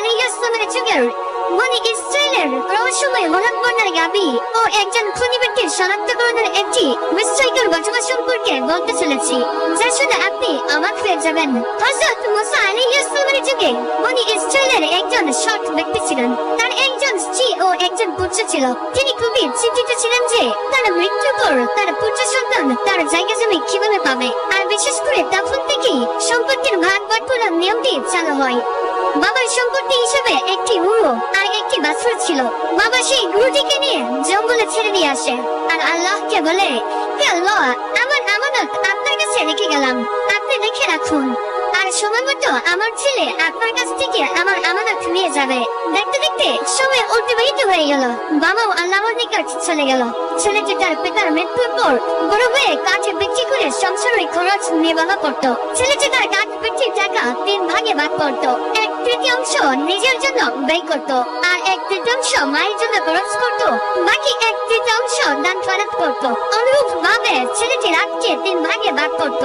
আলাইহিসসালামের যুগের বনি ইসরায়েলের রহস্যময় হলফবর্ণের গাবি ও একজন খুনি শনাক্তকরণের একটি বিস্ময়কর ঘটনা সম্পর্কে বলতে চলেছি। যা শুনে আপনি অবাক হয়ে যাবেন। হযরত মুসা আলাইহিসসালামের যুগে বনি ইসরায়েলের একজন সৎ ব্যক্তি ছিলেন। তার একজন স্ত্রী ও একজন পুত্র ছিল। তিনি খুবই চিন্তিত ছিলেন যে তার মৃত্যুর পর তার পুত্র সন্তান তার জায়গা জমি কীভাবে পাবে। আর বিশেষ করে তখন থেকেই সম্পত্তির ভাগ বাটোয়ারার নিয়মটি চালু হয়। বাবার সম্পত্তি হিসেবে একটি গুরু আর একটি বাছুর ছিল। বাবা সেই গুরুটিকে নিয়ে জঙ্গলে ছেড়ে দিয়ে আসে। আর আল্লাহকে বলে, হে আল্লাহ, আমার আমানত আপনার কাছে রেখে গেলাম। আপনি দেখে রাখুন। সময় মতো আমার ছেলে আপনার কাছ থেকে আমার আমানত নিয়ে যাবে। দেখতে দেখতে সময় অতিবাহিত হয়ে গেল। বাবাও আল্লাহর নিকট চলে গেল। ছেলেটি তার পিতার মৃত্যুর পর বড় হয়ে কাঠ বিক্রি করে সংসারের খরচ নির্বাহ করত। ছেলেটি তার কাঠ বিক্রির টাকা তিন ভাগে ভাগ করত। এক তৃতীয়াংশ নিজের জন্য ব্যয় করত আর এক তৃতীয়াংশ মায়ের জন্য খরচ করত। বাকি এক তৃতীয়াংশ দান খরচ করত। অনুরূপ ভাবে ছেলেটি রাতকে তিন ভাগে ভাগ করত।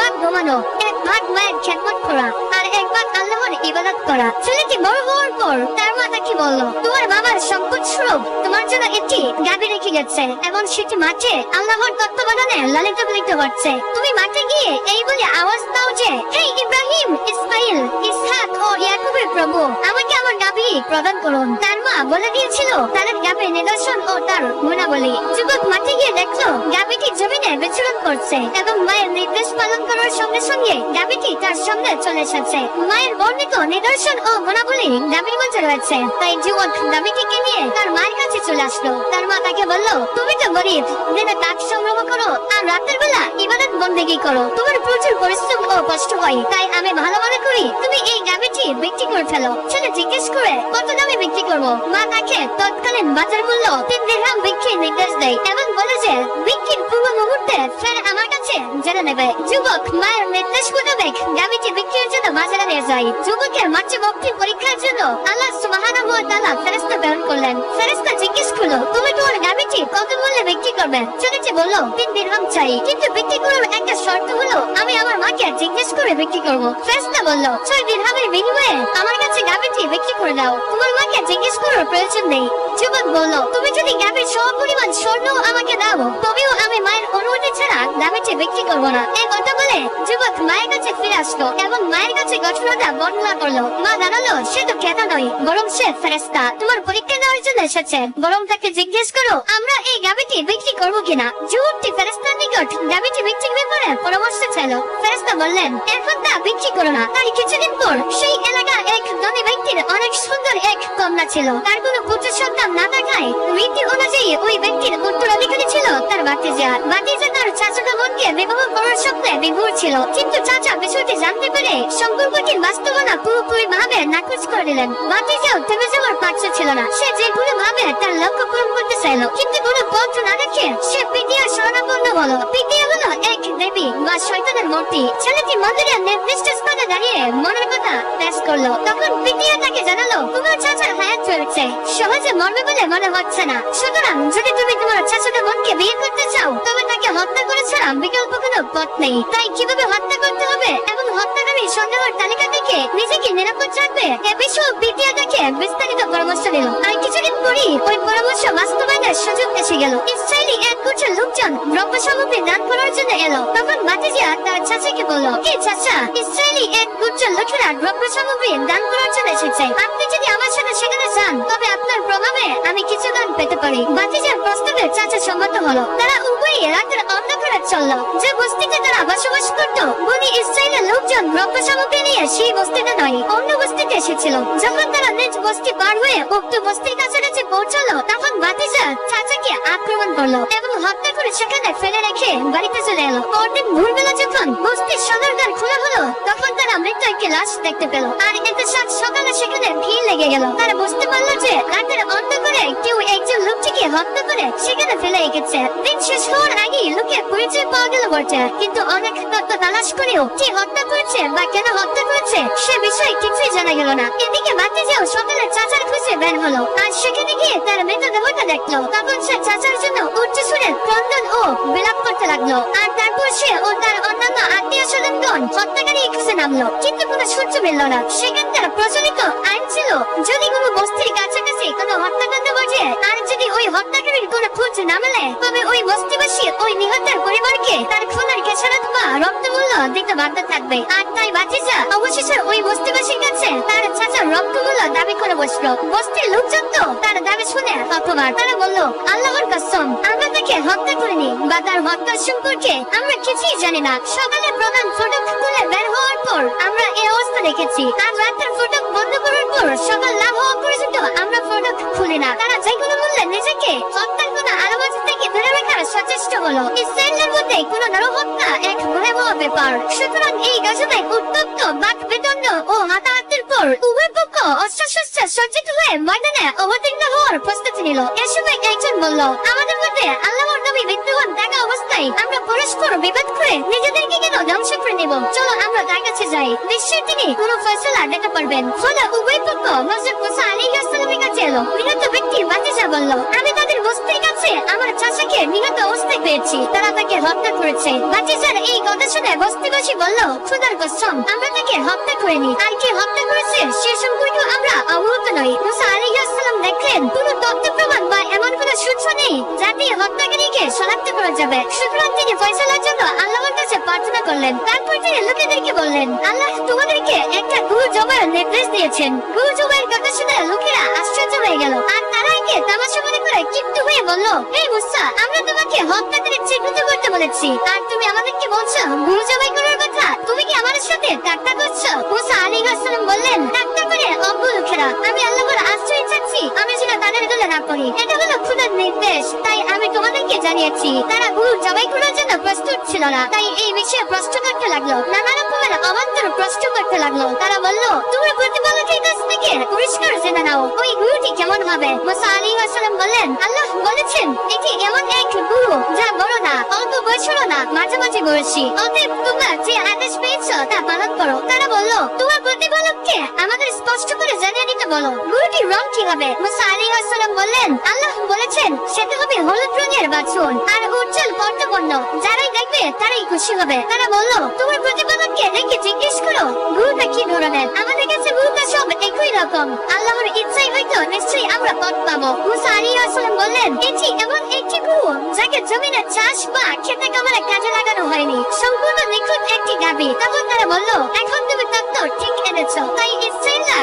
ভাগ ঘুমানো এক ভাগ মায়ের খেদমত করা, আর একবার আল্লাহর ইবাদত করা। ছেলেটি বড় হওয়ার পর তার মাতা কি বলল, তোমার বাবার সম্পদ স্বরূপ তোমার জন্য একটি গাবি রেখে গেছে, এবং সেটি মাঠে আল্লাহর তত্ত্বাবধানে লালিত পালিত হচ্ছে। তুমি মাঠে এই বলে আওয়াজ দাও যে হে ইব্রাহিম, ইসমাইল, ইসহাক ও ইয়াকুবের প্রভু, আমাকে আমার গাবি প্রদান করুন। তার মা বলে দিয়েছিল গাবির নিদর্শন ও তার গুণাবলী। যুবক মাঠে গিয়ে দেখল গাবিটি জমিনে বিচরণ করছে এবং মায়ের নির্দেশ পালন করার সঙ্গে সঙ্গে গাবিটি তার সামনে চলে এসেছে। মায়ের বর্ণিত নিদর্শন ও গুণাবলী গাবির মধ্যে রয়েছে। তাই যুবক গাবিটিকে নিয়ে তার মায়ের কাছে চলে আসলো। তার মা তাকে বলল, তুমি তো গরিব, দিনে কাঠ সংগ্রহ করো আর রাতের বেলা ইবাদত বন্দেগি করো। তোমার প্রচুর পরিশ্রম ও কষ্ট হয়, তাই আমি ভালো মনে করি তুমি এই গ্রামেটি বিক্রি করে ফেলো। ছেলে জিজ্ঞেস করে কত দামে বিক্রি করব? মা তাকে তৎকালীন বাজার মূল্য তিন দিরহাম বিক্রির নির্দেশ দেয় এবং বলে যে, বিক্রির পূর্ব মুহূর্তে ফের আমার নেবে। যুবক মায়ের নির্দেশ মোতাবেক গাবিটি বিক্রির জন্য বাজারে নিয়ে যায়। যুবকের মাতৃভক্তি পরীক্ষার জন্য আল্লাহ সুবহানাহু ওয়া তাআলা ফেরেশতা প্রেরণ করলেন। ফেরেশতা জিজ্ঞেস করল, তুমি তোমার গাবিটি কত মূল্যে বিক্রি করবে? ছেলেটি বলল, তিন দিরহাম চাই। কিন্তু বিক্রি করার একটা শর্ত হলো, আমি আমার মাকে জিজ্ঞেস করে বিক্রি করব। ফেরেশতা বলল, ছয় দিরহামের বিনিময়ে আমার কাছে গাবিটি বিক্রি করে দাও। তোমার মাকে জিজ্ঞেস করার প্রয়োজন নেই। যুবক বলল, তুমি যদি গাবির সম পরিমাণ স্বর্ণ আমাকে দাও, তবেও আমি মায়ের অনুমতি ছাড়া গাবিটি বিক্রি করব না। এই কথা বলে যুবক মায়ের কাছে ফিরে আসলো। এবং মায়ের কাছে ঘটনাটা বর্ণনা করল? মা জানালো, সে তো ক্রেতা নয়, বরং সে ফেরেস্তা তোমার পরীক্ষা নেওয়ার জন্য এসেছে। বরং তাকে জিজ্ঞেস করো, আমরা এই গাবিটি বিক্রি করব কিনা? যুবকটি ফেরেস্তার নিকট গাবিটি বিক্রির ব্যাপারে পরামর্শ চাইলো। ফেরেস্তা বললেন, এখন তা বিক্রি করো না। তাই কিছুদিন পর সেই এলাকা এক ধনী ব্যক্তির অনেক সুন্দর এক কন্যা ছিল। তার কোনো পুত্র সন্তান না থাকায় রীতি অনুযায়ী ওই ব্যক্তির উত্তরাধিকারী ছিল তার ভাতিজা। ভাতিজা তার চাচাতো বোনকে বিবাহ করার স্বপ্নে বিভোর ছিল। কিন্তু চাচা বিষয়টি জানতে পেরে সম্পর্কটির বাস্তবতা পুরোপুরি ভাবে নাকচ করে দিলেন। ভাতিজাও থেমে যাওয়ার পাচ্ছ ছিল না। সে যে কোনো ভাবে তার লক্ষ্য পূরণ করতে চাইলো। কিন্তু কোনো পথ না দেখে সে পিটিয়া শরণাপন্ন হলো পিটিয়া হলো এক দেবী বা শয়তানের মূর্তি। ছেলেটি মন্দিরের নির্দিষ্ট স্থানে দাঁড়িয়ে মনের কথা পেশ করল। তখন পিটিয়া তাকে জানালো, তোমার চাচার হায়াত চলছে সহজে মরবে বলে মনে হচ্ছে না। সুতরাং যদি তুমি হত্যা করে বিকল্প কোনো পথ নেই। তাই কীভাবে হত্যা করতে হবে? এবং হত্যাকারী সন্দেহের তালিকা থেকে নিজেকে নিরাপদ রাখবে? এ বিষয়ে বিস্তারিত পরামর্শ দিল আর কিছুদিন পরই ওই পরামর্শ বাস্তবায়নের সুযোগ এসে গেল। ইসরায়েলি গুচ্ছ লোকজন দ্রব্য সামগ্রী দান করার জন্য এলো। তখন বাতিজা তার চাচাকে বলল কে চাচা, ইসরায়েলি এক গুচ্ছ লোকেরা দ্রব্য সামগ্রী দান করার জন্য এসেছে। আপনি যদি আমার সাথে সেখানে যান, তবে আপনার প্রভাবে আমি কিছু দান পেতে পারি। বাতিজার প্রস্তাবে চাচা সম্মত হলো। তারা উভয়ই রাতের অন্ধকারে চলল। যে বস্তিতে তারা বসবাস করত, বনি ইসরায়েলের লোকজন দ্রব্য সামগ্রী নিয়ে সেই বস্তিতে নয়, অন্য বস্তিতে এসেছিল। যখন তারা নিজ বস্তি পার হয়ে উক্ত বস্তির কাছাকাছি পৌঁছলো, তখন বাতিজা চাচাকে আক্রমণ করল এবং হত্যা করে সেখানে ফেলে রেখে বাড়িতে চলে এলো। পরদিন ভোরবেলা যখন বস্তির সদর দ্বার খোলা হলো, তখন তারা মৃত একটি লাশ দেখতে পেল। আর এতে সাত সকালে সেখানে ভিড় লেগে গেল। তারা বুঝতে পারল যে রাতের অন্ধকারে কেউ একজন লোকটিকে হত্যা করে সেখানে ফেলে রেখেছে। দিন শেষ হওয়ার আগেই লোকের পরিচয় পাওয়া গেল বটে। কিন্তু অনেক তত্ত্ব তালাশ করেও কে হত্যা করেছে বা কেন হত্যা করেছে সে বিষয়ে কিছুই জানা গেল না। এদিকে বাতি যেও সকালে চাচার খুঁজে বের হলো। আর সেখানে গিয়ে তার মৃতদেহটা দেখল। তখন সে চাচার জন্য উচ্চ সুরে সাথে ক্রন্দন ও বিলাপ করতে লাগল। আর তারপর সে ও তার অন্যান্য আত্মীয় স্বজনগণ হত্যাকারী কেসে নামলো। কিন্তু কোনো সূর্য মিলল না। সেখানকার প্রচলিত আইন ছিল, যদি কোনো বস্তির কাছাকাছি কোনো হত্যাকাণ্ড ঘটে আর যদি ওই হত্যাকারীর কোনো খোঁজ তার খুনের কেশারাত বা রক্তমূল্য দিতে বাধ্য থাকবে। আর তাই বাতিজা অবশেষে ওই বস্তিবাসীর কাছে তার চাচার রক্তমূল্য দাবি করে বসল। বস্তির লোকজন তো তার দাবি শুনে হতবার তারা বলল, আল্লাহর কসম, আমরা তাকে হত্যা করিনি, বা তার হত্যা সম্পর্কে আমরা কিছুই জানি না। সকালে প্রধান ফটক খুলে বের হওয়ার পর আমরা এই অবস্থা দেখেছি। আর রাতের ফটক বন্ধ করার পর সকাল না হওয়া পর্যন্ত আমরা ফটক খুলি না। তারা যে কোনো মূল্যে নিজেকে হত্যার সচেষ্ট হলো ইসরায়েলের মধ্যে কোন নরহত্যা এক ভয়াবহ ব্যাপার। সুতরাং এই গজবে উত্তপ্ত বাক বিদণ্ড ও হাতাহাতির পর উভয় পক্ষ অস্ত্রশস্ত্র সজ্জিত হয়ে ময়দানে অবতীর্ণ হওয়ার প্রস্তুতি নিল। এ সময় একজন বলল, আমাদের মধ্যে আল্লাহর নবী বিদ্যমান থাকা অবস্থায় আমরা পরস্পর বিবাদ করে নিজেদেরকে কেন ধ্বংস করে নেব? চলো আমরা তার কাছে যাই। নিশ্চয়ই তিনি কোন ফয়সলা দিতে পারবেন। ফলে উভয় পক্ষ হযরত মুসা আলাইহিস সালামের কাছে এলো। নিহত ব্যক্তি বাতিজা বলল, আমি তাদের বস্তির কাছে আমার চাচাকে নিহত অবস্থায় পেয়েছি। তারা তাকে হত্যা করেছে। বাতিজার এই কথা শুনে বস্তিবাসী বলল, খুদার কসম, আমরা তাকে হত্যা করিনি। আর কে হত্যা করেছে সে সম্পর্কে আমরা অবগত নই। মুসা আলাইহিস সালাম দেখলেন, কোনো তথ্য প্রমাণ বা এমন কোনো সূত্র নেই যা দিয়ে হত্যাকারীকে শনাক্ত করা যাবে। সুতরাং তিনি ফয়সালার জন্য আল্লাহর কাছে প্রার্থনা করলেন। তারপর তিনি লোকেদেরকে বললেন, আল্লাহ তোমাদেরকে একটা গরু জবাইয়ের নির্দেশ দিয়েছেন। গরু জবাইয়ের কথা শুনে লোকেরা আশ্চর্য হয়ে গেল। আর তারা একে তামাশা মনে করে ক্ষিপ্ত হয়ে বলল এই মুসা, আমরা তোমাকে হত্যা করে চিহ্নিত করতে বলেছি। আর তুমি আমাদেরকে বলছো, গরু জবাই করার কথা? তুমি কি আমাদের সাথে ঠাট্টা করছ মুসা সালাম বললেন ঠাট্টা করে অজ্ঞ লোকেরা, আমি আল্লাহর আশ্রয় চাচ্ছি। দলে না করি। এটা হলো খুদার নির্দেশ। তাই আমি তোমাদেরকে জানিয়েছি, তারা গরু জবাই করার জন্য প্রস্তুত ছিল না। তাই এই বিষয়ে প্রশ্ন করতে লাগল। নানা রকমের অবান্তর প্রশ্ন করতে লাগল। তারা বলল, তোমরা প্রতিপালকের কাছ থেকে পুরস্কার জেনে নাও। ওই গুরুটি কেমন হবে? মুসা আলী সালাম বললেন, আল্লাহ বলেছেন, এটি এমন এক গুরু যা বড় না, অল্প বয়সেরও না মাঝামাঝি বয়সী অতএব তোমরা যে আদেশ পেয়েছ তা পালন করো। তারা বলল, তোমার প্রতিপালককে আমাদের স্পষ্ট করে জানিয়ে দিতে বলো। গুরুটির রং কি হবে? মুসা আলাইহিস সালাম বললেন, আল্লাহ বলেছেন, সেটা হবে হলুদ রঙের বাছুর আর উজ্জ্বল কর্তপণ্য যারাই দেখবে, তারাই খুশি হবে। তারা বলল, তোমার প্রতিপালককে দেখে জিজ্ঞেস করো, গুরুটা কি ধরনের? আমাদের কাছে গুরুটা সব একই রকম। আল্লাহর ইচ্ছাই হয়তো নিশ্চয়ই আমরা পথ পাবো। মুসা আলাইহিস সালাম বললেন, এটি এমন সম্পূর্ণ নিখুঁত ঠিক এনেছো তাই ইসরায়েলরা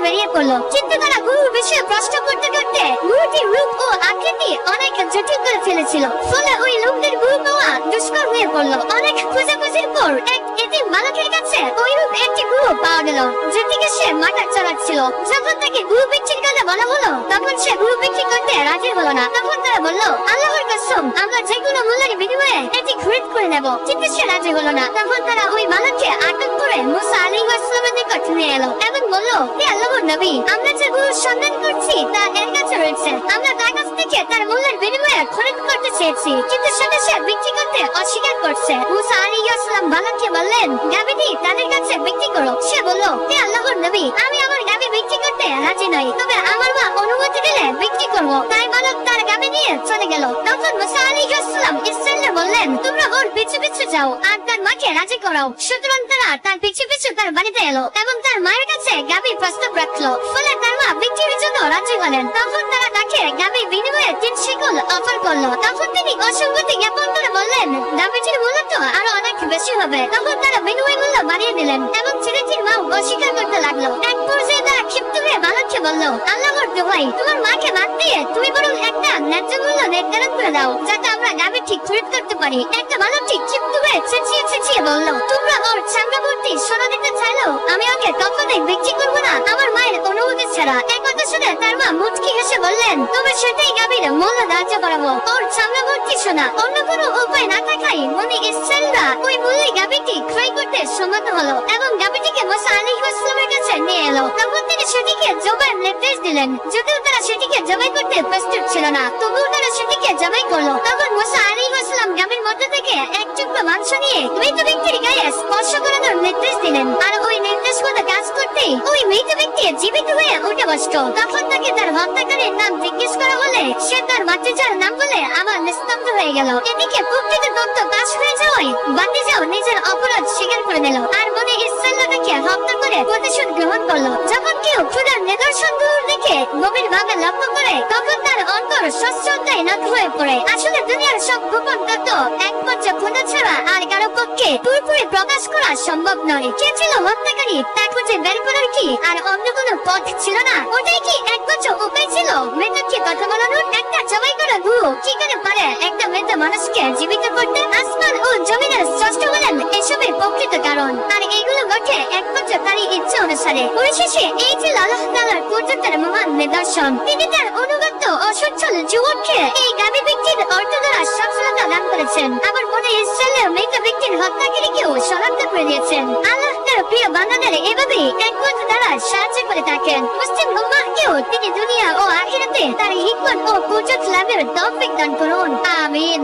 বেরিয়ে পড়ল কিন্তু তারা গুরুর বিষয়ে প্রশ্ন করতে করতে গুরুটির রূপ ও আকৃতি অনেক জটিল করে ফেলেছিল। ফলে ওই পড়ল অনেক খোঁজাখুঁজির পর এক এতিম বালকের কাছে ওইরূপ একটি গুরু পাওয়া গেল যেদিকে সে মাথা চালাচ্ছিল যখন তাকে গুরু বিক্রির কথা বলা হলো, তখন সে গুরু বিক্রি করতে রাজি হলো না। তখন তারা বলল, আল্লাহর কসম, আমরা যে কোনো মূল্যের বিনিময়ে এটি খরিদ করে নেব। কিন্তু সে রাজি হলো না। তখন তারা ওই বালককে আটক করে মুসা আলাইহিসসালামের নিকট নিয়ে এলো বলল, হে আল্লাহর নবী, আমরা যে গুরুর সন্ধান করছি, তা এর কাছে রয়েছে। আমরা তার কাছ থেকে তার মূল্যের বিনিময়ে খরিদ করতে চেয়েছি, কিন্তু সেটা সে বিক্রি করতে অস্বীকার করছে। মুসা আলাইহিসসালাম বালককে বললেন গাবিটি তাদের কাছে বিক্রি করো। সে বলল, হে আল্লাহর নবী, আমি আমার গাবি বিক্রি করতে রাজি নই, তবে আমার মা অনুমতি দিলে বিক্রি করব? তাই বালক তার গাবি নিয়ে চলে গেল। তখন মুসা আলাইহিসসালাম ইসরায়েলকে বললেন, তোমরা ওর পিছু পিছু যাও আর তার মাকে রাজি করাও। সুতরাং তারা তার পিছু পিছু তার বাড়িতে এলো এবং তার মায়ের কাছে গাবি প্রস্তাব রাখল। ফলে তার মা বিক্রির জন্য রাজি হলেন। তখন তারা তাকে গাবি বিনিময়ে তিন শিকল অফার করল। তখন তিনি অসঙ্গতি জ্ঞাপন করে বললেন গাবিটির মূল্য তো আরও অনেক বেশি হবে। তখন তারা বিনিময় মূল্য বাড়িয়ে দিলেন এবং ছেলেটির মা অস্বীকার করতে লাগল। এক পর্যায়ে তারা ক্ষিপ্ত হয়ে বালককে বলল আল্লাহর ভাই, তোমার মাকে বাদ দিয়ে তুমি বরং একটা ন্যায্য মূল্য নির্ধারণ করে দাও, যাতে আমরা গাবি ঠিক খরিদ করতে পারি। একটা ভালো ঠিক ঠিক তুমি চেঁচিয়ে চেঁচিয়ে বলল, তোমরা ওর চামড়াবর্তী সোনা দিতে চাইলেও আমি ওকে কখনোই বিক্রি করব না, আমার মায়ের অনুমতি ছাড়া। এক কথা শুনে তার মা মুচকি হেসে বললেন, তবে সেটাই গাবির মূল্য ধার্য করাবো। ওর চামড়াবর্তী সোনা, অন্য কোনো উপায় না থাকায় মনে ইসরায়েলরা ওই মূল্যে গাবিটি ক্রয় করতে সম্মত হলো এবং গাবিটিকে মোসা আলাইহিসসালামের কাছে নিয়ে এলো। তখন তিনি সেটিকে জবাইয়ের নির্দেশ দিলেন। যদিও তারা সেটিকে জবাই করতে প্রস্তুত ছিল না, তবুও তারা সেটিকে জবাই করল। তখন মোসা আলাইহিসসালাম গাবির মধ্যে থেকে এক টুকরো মাংস নিয়ে মৃত ব্যক্তির গায়ে স্পর্শ করানোর নির্দেশ দিলেন। আর ওই নির্দেশ মতো কাজ করতেই ওই মৃত ব্যক্তি জীবিত হয়ে উঠে বসতো তখন তাকে তার হত্যাকারীর নাম জিজ্ঞেস করা হলে সে তার বাচ্চার নাম বলে আমার নিস্তব্ধ হয়ে গেল। এদিকে প্রকৃত তত্ত্ব কাজ হয়ে যাওয়ায় বাতিজাও নিজের অপরাধ স্বীকার করে নিল আর মনে ইসরায়েল তাকে হত্যা করে প্রতিশোধ গ্রহণ করল। যখন কেউ পক্ষে পুরোপুরি আর কি একমাত্র জীবিত করতে আসমান ও জমিনের স্রষ্ট হলেন এসবের প্রকৃত কারণ। আর এইগুলো ঘটে একমাত্র তারই ইচ্ছে অনুসারে পরিশেষে এই ছিল আল্লাহ তাআলার কুদরতের মহান নিদর্শন। তিনি তার অনুগত ও সচ্ছল যুবককে এই গাবি ব্যক্তির অর্থ দ্বারা সফলতা দান করেছেন। আবার মনে ইসরায়েলের মৃত ব্যক্তির হত্যাকারীকেও শনাক্ত করে দিয়েছেন। আল্লাহ তার প্রিয় বান্দাদের এভাবেই একমত দ্বারা সাহায্য করে থাকেন। মুসলিম উম্মাহকেও তিনি দুনিয়া ও আখিরাতে তার হিকমত ও কুদরত লাভের তৌফিক দান করুন। আমিন।